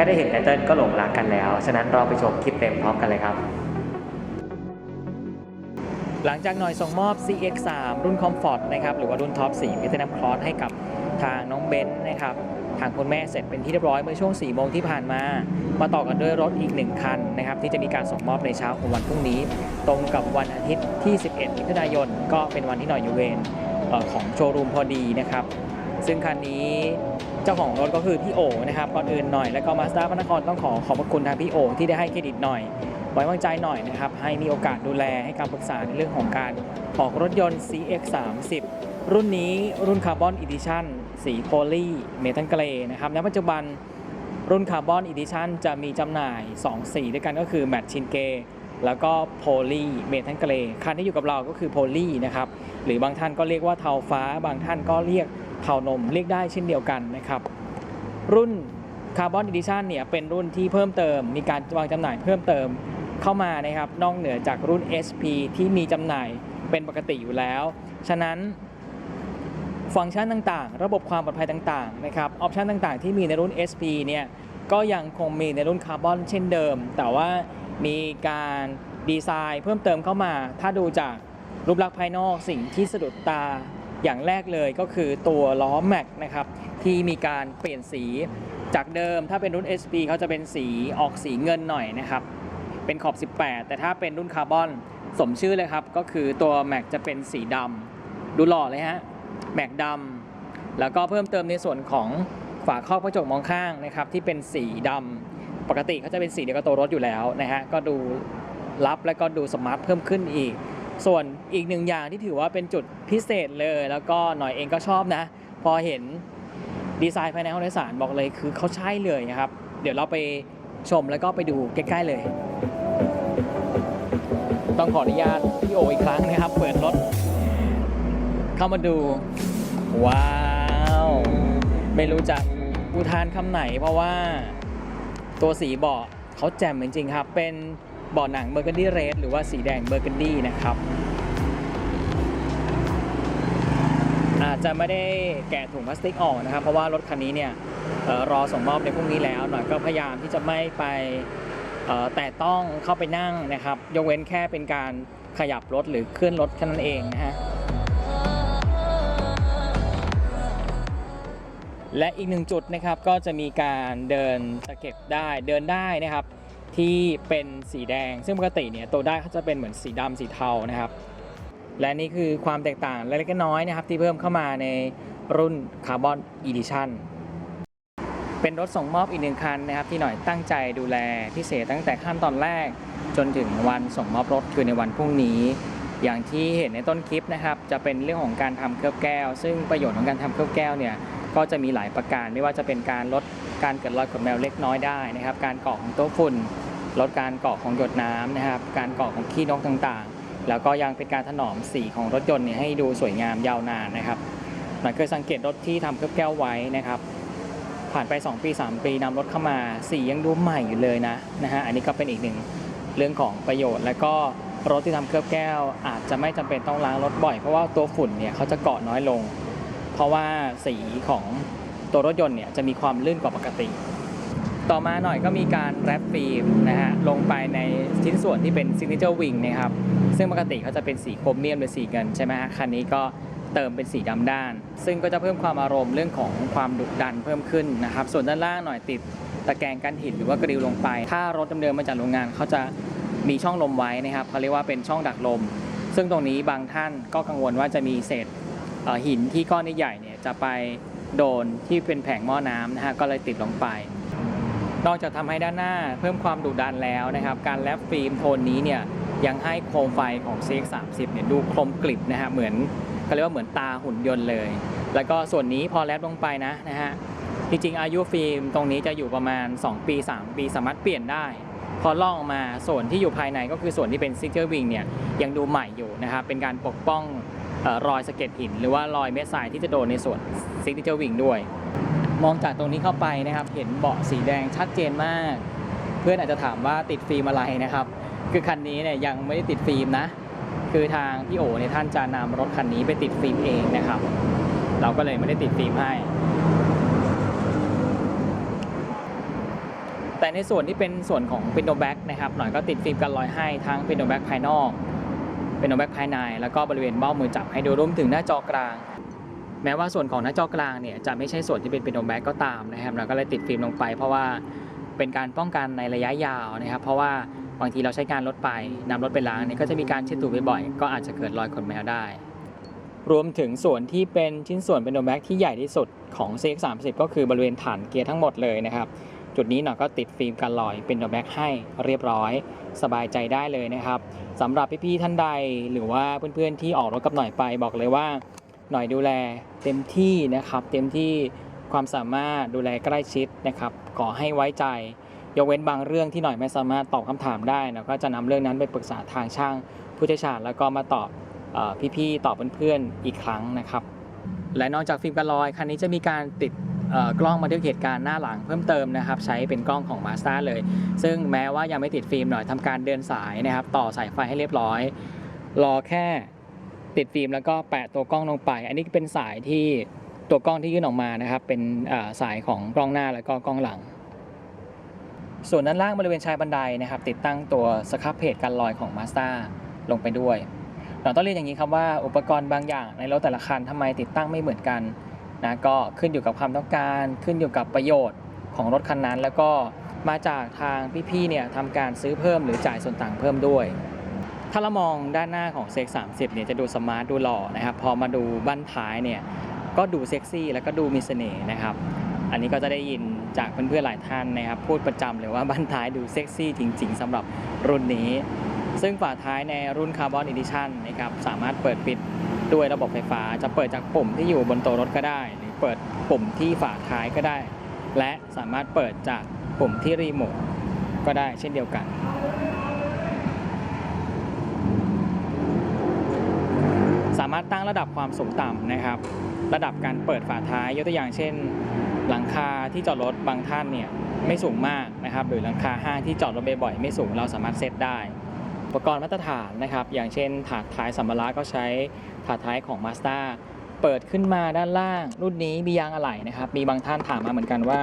ค่ได้เห็นไตเติ้ลก็หลงรักกันแล้ว ฉะนั้นเราไปชมคลิปเต็มพร้อมกันเลยครับ หลังจากหน่อยส่งมอบ CX3 รุ่น Comfort นะครับ หรือว่ารุ่นท็อป4 Platinum Cross ให้กับทางน้องเบนซ์นะครับ ทางคุณแม่เสร็จเป็นที่เรียบร้อยเมื่อช่วง 4 โมงที่ผ่านมา มาต่อกันด้วยรถอีก 1 คันนะครับ ที่จะมีการส่งมอบในเช้าของวันพรุ่งนี้ ตรงกับวันอาทิตย์ที่ 11มิถุนายน ก็เป็นวันที่หน่อยอยู่เวรของโชว์รูมพอดีนะครับ ซึ่งคันนี้เจ้าของรถก็คือพี่โอนะครับก่อนอื่นหน่อย แล้วก็มาสด้าพระนครต้องขอขอบพระคุณทางพี่โอที่ได้ให้เครดิตหน่อย ไว้วางใจหน่อยนะครับ ให้มีโอกาสดูแลให้การปรึกษาในเรื่องของการออกรถยนต์ CX 3 0รุ่นนี้รุ่นคาร์บอนอีดิชั่นสีโพลีเมทัลเกรย์นะครับณปัจจุบันรุ่นคาร์บอนอีดิชั่นจะมีจำหน่าย 2 สีด้วยกันก็คือแมทชินเกแล้วก็โพลีเมทัลเกรย์คันที่อยู่กับเราก็คือโพลีนะครับ หรือบางท่านก็เรียกว่าเทาฟ้า บางท่านก็เรียก เทานมเรียกได้เช่นเดียวกันนะครับ รุ่นคาร์บอนอีดิชันเนี่ยเป็นรุ่นที่เพิ่มเติม มีการวางจำหน่ายเพิ่มเติมเข้ามานะครับนอกเหนือจากรุ่น SP ที่มีจำหน่ายเป็นปกติอยู่แล้ว ฉะนั้นฟังก์ชันต่างๆ ระบบความปลอดภัยต่างๆ นะครับออปชันต่างๆ ที่มีในรุ่น SP เนี่ย ก็ยังคงมีในรุ่นคาร์บอนเช่นเดิม แต่ว่ามีการดีไซน์เพิ่มเติมเข้ามา ถ้าดูจากรูปลักษณ์ภายนอกสิ่งที่สะดุดตา อย่างแรกเลยก็คือตัวล้อแม็กนะครับที่มีการเปลี่ยนสีจากเดิมถ้าเป็นรุ่น SP เขาจะเป็นสีออกสีเงินหน่อยนะครับเป็นขอบ 18 แต่ถ้าเป็นรุ่นคาร์บอนสมชื่อเลยครับ ก็คือตัวแม็กจะเป็นสีดำดูหล่อเลยฮะแม็กดำแล้วก็เพิ่มเติมในส่วนของฝาครอบกระจกมองข้างนะครับที่เป็นสีดำปกติเขาจะเป็นสีเดียวกับตัวรถอยู่แล้วนะฮะก็ดูลับและก็ดูสมาร์ทเพิ่มขึ้นอีก ส่วนอีกหนึ่งอย่างที่ถือว่าเป็นจุดพิเศษเลย แล้วก็หน่อยเองก็ชอบนะ พอเห็นดีไซน์ภายในห้องโดยสารบอกเลยคือเขาใช่เลยนะครับ เดี๋ยวเราไปชมแล้วก็ไปดูใกล้ๆเลย ต้องขออนุญาตพี่โออีกครั้งนะครับ เปิดรถ เข้ามาดู ว้าว ไม่รู้จะอุทานคำไหนเพราะว่าตัวสีเบาะเขาแจ่มจริงๆครับ เป็น บาะหนังเบอร์กันดี้เรดหรือว่าสีแดงเบอร์กันดี้นะครับ อาจจะไม่ได้แกะถุงพลาสติกออกนะครับ เพราะว่ารถคันนี้เนี่ยออรอส่งมอบในพรุ่งนี้แล้วหน่อยก็พยายามที่จะไม่ไปออแต่ต้องเข้าไปนั่งนะครับ ยกเว้นแค่เป็นการขยับรถหรือเคลื่อนรถแค่นั้นเองนะฮะและอีกหนึ่งจุดนะครับก็จะมีการเดินตะเข็บได้เดินได้นะครับ ที่เป็นสีแดง ซึ่งปกติเนี่ยตัวได้เขาจะเป็นเหมือนสีดำสีเทานะครับ และนี่คือความแตกต่างเล็กน้อยนะครับ ที่เพิ่มเข้ามาในรุ่นคาร์บอนอีดิชันเป็นรถส่งมอบอีกหนึ่งคันนะครับ ที่หน่อยตั้งใจดูแลพิเศษตั้งแต่ขั้นตอนแรกจนถึงวันส่งมอบรถคือในวันพรุ่งนี้ อย่างที่เห็นในต้นคลิปนะครับ จะเป็นเรื่องของการทำเคลือบแก้ว ซึ่งประโยชน์ของการทำเคลือบแก้วเนี่ยก็จะมีหลายประการไม่ว่าจะเป็นการลด การเกิดรอยขนแมวเล็กน้อยได้นะครับ การเกาะของต๊ะฝุ่น ลดการเกาะของหยดน้ำนะครับ การเกาะของขี้นกต่างๆ แล้วก็ยังเป็นการถนอมสีของรถยนต์เนี่ยให้ดูสวยงามยาวนานนะครับหน่อยเคยสังเกตรถที่ทำเคลือบแก้วไว้นะครับ ผ่านไป 2 ปี 3 ปีนำรถเข้ามาสียังดูใหม่อยู่เลยนะนะฮะอันนี้ก็เป็นอีกหนึ่งเรื่องของประโยชน์ และก็รถที่ทำเคลือบแก้ว อาจจะไม่จำเป็นต้องล้างรถบ่อยเพราะว่าตัวฝุ่นเนี่ยเขาจะเกาะน้อยลง เพราะว่าสีของ ตัวรถยนต์เนี่ยจะมีความลื่นกว่าปกติ ต่อมาหน่อยก็มีการแรปฟิล์มนะฮะลงไปในชิ้นส่วนที่เป็น signature wing นะครับซึ่งปกติเขาจะเป็นสีโครเมียมหรือสีเงินใช่ไหมฮะคันนี้ก็เติมเป็นสีดำด้าน ซึ่งก็จะเพิ่มความอารมณ์เรื่องของความดุดันเพิ่มขึ้นนะครับ ส่วนด้านล่างหน่อยติดตะแกรงกันหินหรือว่ากริลลงไป ถ้ารถเดิมๆมาจากโรงงานเขาจะมีช่องลมไว้นะครับเขาเรียกว่าเป็นช่องดักลม ซึ่งตรงนี้บางท่านก็กังวลว่าจะมีเศษหินที่ก้อนใหญ่เนี่ยจะไป โดนที่เป็นแผงหม้อน้ำนะฮะก็เลยติดลงไป นอกจากทำให้ด้านหน้าเพิ่มความดุดันแล้วนะครับ การแลปฟิล์มโทนนี้เนี่ยยังให้โคมไฟของ CX30 เนี่ยดูคมกริบนะฮะเหมือนเขาเรียกว่าเหมือนตาหุ่นยนต์เลย แล้วก็ส่วนนี้พอแลปลงไปนะนะฮะจริงๆอายุฟิล์มตรงนี้จะอยู่ประมาณ 2 ปี 3 ปีสามารถเปลี่ยนได้ พอล่องออกมาส่วนที่อยู่ภายในก็คือส่วนที่เป็นซิกเจอร์วิงเนี่ยยังดูใหม่อยู่นะครับเป็นการปกป้อง รอยสะเก็ดหิน หรือว่ารอยเม็ดทรายที่จะโดนในส่วนซิกเจอวิ่งด้วย มองจากตรงนี้เข้าไปนะครับ เห็นเบาะสีแดงชัดเจนมาก เพื่อนอาจจะถามว่าติดฟิล์มอะไรนะครับ คือคันนี้เนี่ยยังไม่ได้ติดฟิล์มนะ คือทางพี่โอเนี่ยท่านจะนำรถคันนี้ไปติดฟิล์มเองนะครับ เราก็เลยไม่ได้ติดฟิล์มให้แต่ในส่วนที่เป็นส่วนของเป็นโนแบ็กนะครับหน่อยก็ติดฟิล์มกันรอยให้ทั้งเป็นโนแบ็กภายนอก เป็นโนแบ็กภายใน แล้วก็บริเวณเบ้ามือจับให้ดูรวมถึงหน้าจอกลาง แม้ว่าส่วนของหน้าจอกลางเนี่ยจะไม่ใช่ส่วนที่เป็นเป็นโนแบ็กก็ตามนะครับเราก็เลยติดฟิล์มลงไป เพราะว่าเป็นการป้องกันในระยะยาวนะครับ เพราะว่าบางทีเราใช้การรถไปนำรถไปล้างเนี่ยก็จะมีการเช็ดถูบ่อยๆก็อาจจะเกิดรอยขนแมวได้ รวมถึงส่วนที่เป็นชิ้นส่วนเป็นโนแบ็กที่ใหญ่ที่สุดของ CX30 ก็คือบริเวณฐานเกียร์ทั้งหมดเลยนะครับ จุดนี้หน่อยก็ติดฟิล์มกันลอยเป็นโนแบ็กให้เรียบร้อย สบายใจได้เลยนะครับสำหรับพี่ๆท่านใดหรือว่าเพื่อนๆที่ออกรถกับหน่อยไปบอกเลยว่า หน่อยดูแลเต็มที่นะครับ เต็มที่ความสามารถดูแลใกล้ชิดนะครับ ขอให้ไว้ใจ ยกเว้นบางเรื่องที่หน่อยไม่สามารถตอบคำถามได้เราก็จะนำเรื่องนั้นไปปรึกษาทางช่างผู้เชี่ยวชาญแล้วก็มาตอบพี่ๆตอบเพื่อนๆอีกครั้งนะครับ และนอกจากฟิล์มกันรอยคันนี้จะมีการติด กล้องบันทึกเหตุการณ์หน้าหลังเพิ่มเติมนะครับ ใช้เป็นกล้องของ m a s t e r เลย ซึ่งแม้ว่ายังไม่ติดฟิล์มหน่อยทำการเดินสายนะครับ ต่อสายไฟให้เรียบร้อย รอแค่ติดฟิล์มแล้วก็แปะตัวกล้องลงไป อันนี้เป็นสายที่ตัวกล้องที่ยื่นออกมานะครับ เป็นสายของกล้องหน้าแล้วก็กล้องหลัง ส่วนด้านล่างบริเวณชายบันไดนะครับ ติดตั้งตัวสครับเพจกันลอยของ m a s t e r ลงไปด้วยเราต้องเรียนอย่างนี้ครับว่าอุปกรณ์บางอย่างในรถแต่ละคันทำไมติดตั้งไม่เหมือนกัน นะก็ขึ้นอยู่กับความต้องการขึ้นอยู่กับประโยชน์ของรถคันนั้น แล้วก็มาจากทางพี่ๆเนี่ยทำการซื้อเพิ่มหรือจ่ายส่วนต่างเพิ่มด้วย ถ้าเรามองด้านหน้าของ CX 30เนี่ยจะดูสมาร์ทดูหล่อนะครับพอมาดูบั้นท้ายเนี่ยก็ดูเซ็กซี่แล้วก็ดูมีเสน่ห์นะครับอันนี้ก็จะได้ยินจากเพื่อนๆหลายท่านนะครับพูดประจำเลยว่าบั้นท้ายดูเซ็กซี่จริง ๆสำหรับรุ่นนี้ ซึ่งฝาท้ายในรุ่นคาร์บอนอีดิชันนะครับสามารถเปิดปิด ด้วยระบบไฟฟ้าจะเปิดจากปุ่มที่อยู่บนตัวรถก็ได้ หรือเปิดปุ่มที่ฝาท้ายก็ได้ และสามารถเปิดจากปุ่มที่รีโมทก็ได้เช่นเดียวกัน สามารถตั้งระดับความสูงต่ำนะครับ ระดับการเปิดฝาท้ายยกตัวอย่างเช่น หลังคาที่จอดรถบางท่านเนี่ยไม่สูงมากนะครับ หรือหลังคาห้างที่จอดรถบ่อยๆไม่สูงเราสามารถเซตได้ อุปกรณ์มาตรฐานนะครับ อย่างเช่นถาดท้ายสัมภาระก็ใช้ ถาดท้ายของ Mazda เปิดขึ้นมาด้านล่าง รุ่นนี้มียางอะไหล่นะครับ มีบางท่านถามมาเหมือนกันว่า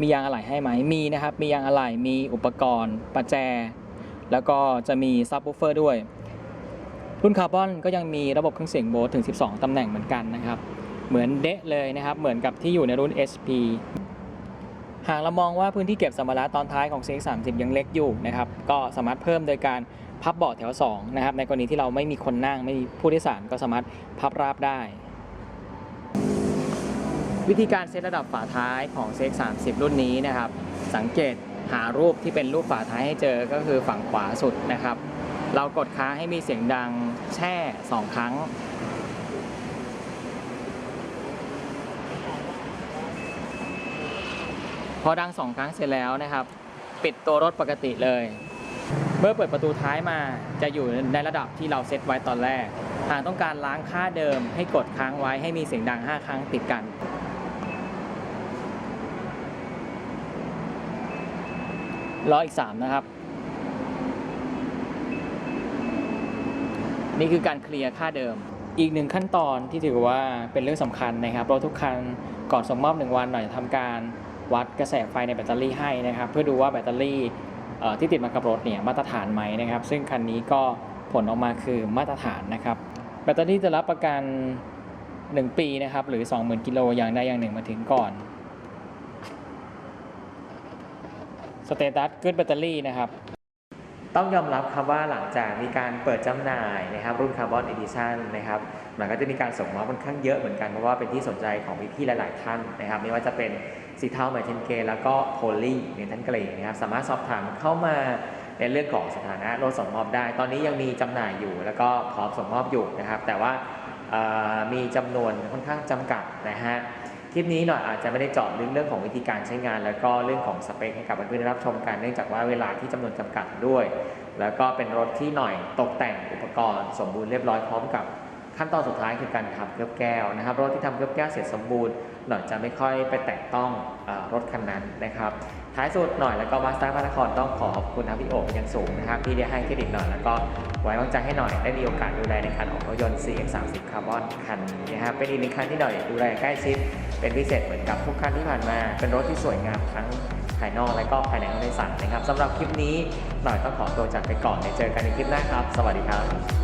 มียางอะไหล่ให้ไหมมีนะครับ มียางอะไหล่มีอุปกรณ์ประแจ แล้วก็จะมีซับ w ูเฟอร์ด้วย รุ่นคาร์บอนก็ยังมีระบบเครื่องเสียงโบสถึง 12 ตำแหน่งเหมือนกันนะครับ เหมือนเดะเลยนะครับ เหมือนกับที่อยู่ในรุ่น SP ากเรามองว่าพื้นที่เก็บสัมภาระตอนท้ายของ CX30 ยังเล็กอยู่นะครับก็สามารถเพิ่มโดยการพับเบาะแถว2นะครับในกรณีที่เราไม่มีคนนั่งไม่มีผู้โดยสารก็สามารถพับราบได้ วิธีการเซตระดับฝาท้ายของ CX30 รุ่นนี้นะครับ สังเกตหารูปที่เป็นรูปฝาท้ายให้เจอก็คือฝั่งขวาสุดนะครับ เรากดค้างให้มีเสียงดังแช่ 2 ครั้ง พอดังสองครั้งเสร็จแล้วนะครับ ปิดตัวรถปกติเลย เมื่อเปิดประตูท้ายมาจะอยู่ในระดับที่เราเซตไว้ตอนแรก หากต้องการล้างค่าเดิมให้กดค้างไว้ให้มีเสียงดัง 5 ครั้งติดกันรออีก 3 นะครับ นี่คือการเคลียร์ค่าเดิม อีกหนึ่งขั้นตอนที่ถือว่าเป็นเรื่องสำคัญนะครับรถทุกคันก่อนส่งมอบหนึ่งวันหน่อยทำการ วัดกระแสไฟในแบตเตอรี่ให้นะครับ เพื่อดูว่าแบตเตอรี่ที่ติดมากับรถเนี่ยมาตรฐานไหมนะครับ ซึ่งคันนี้ก็ผลออกมาคือมาตรฐานนะครับ แบตเตอรี่จะรับประกัน 1 ปีนะครับหรือ 20,000 กิโลอย่างใดอย่างหนึ่งมาถึงก่อนสเตตัสกึดแบตเตอรี่นะครับต้องยอมรับครับว่าหลังจากมีการเปิดจำหน่ายนะครับรุ่นคาร์บอนเอดิชันนะครับมันก็จะมีการส่งมอบค่อนข้างเยอะเหมือนกันเพราะว่าเป็นที่สนใจของพี่ๆหลาย ๆ ท่านนะครับ ไม่ว่าจะเป็น สีเทาไมเทนเกแล้วก็โพลีเมทันเกรนะครับสามารถสอบถามเข้ามาในเรื่องของสถานะรถส่งมอบได้ ตอนนี้ยังมีจำหน่ายอยู่ แล้วก็พร้อมส่งมอบอยู่นะครับ แต่ว่ามีจำนวนค่อนข้างจำกัดนะฮะคลิปนี้หน่อยอาจจะไม่ได้เจาะลึกเรื่องของวิธีการใช้งาน แล้วก็เรื่องของสเปคให้กับเพื่อนๆได้รับชมกันเนื่องจากว่าเวลาที่จำนวนจำกัดด้วย แล้วก็เป็นรถที่หน่อยตกแต่งอุปกรณ์ สมบูรณ์เรียบร้อยพร้อมกับ ขั้นตอนสุดท้ายคือการทำเคลือบแก้วนะครับ รถที่ทำเคลือบแก้วเสร็จสมบูรณ์หน่อยจะไม่ค่อยไปแตะต้องอรถคันนั้นนะครับ ท้ายสุดหน่อยแล้วก็มาสเตอร์พระนครต้องขอขอบคุณทางพี่โอ๋อย่างสูงนะครับที่ได้ให้เครดิตหน่อยแล้วก็ไว้วางใจให้หน่อยได้มีโอกาสดูแลในการออกรถยนต์ CX30 คาร์บอนคันนี้นะครับเป็นอีกหนึ่งคันที่หน่อยดูแลใกล้ชิดเป็นพิเศษเหมือนกับทุกคันที่ผ่านมา เป็นรถที่สวยงามทั้งภายนอกและก็ภายในห้องโดยสารนะครับสำหรับคลิปนี้หน่อยต้องขอตัวจากไปก่อนเดี๋ยวเจอกันในคลิปหน้าครับ สวัสดีครับ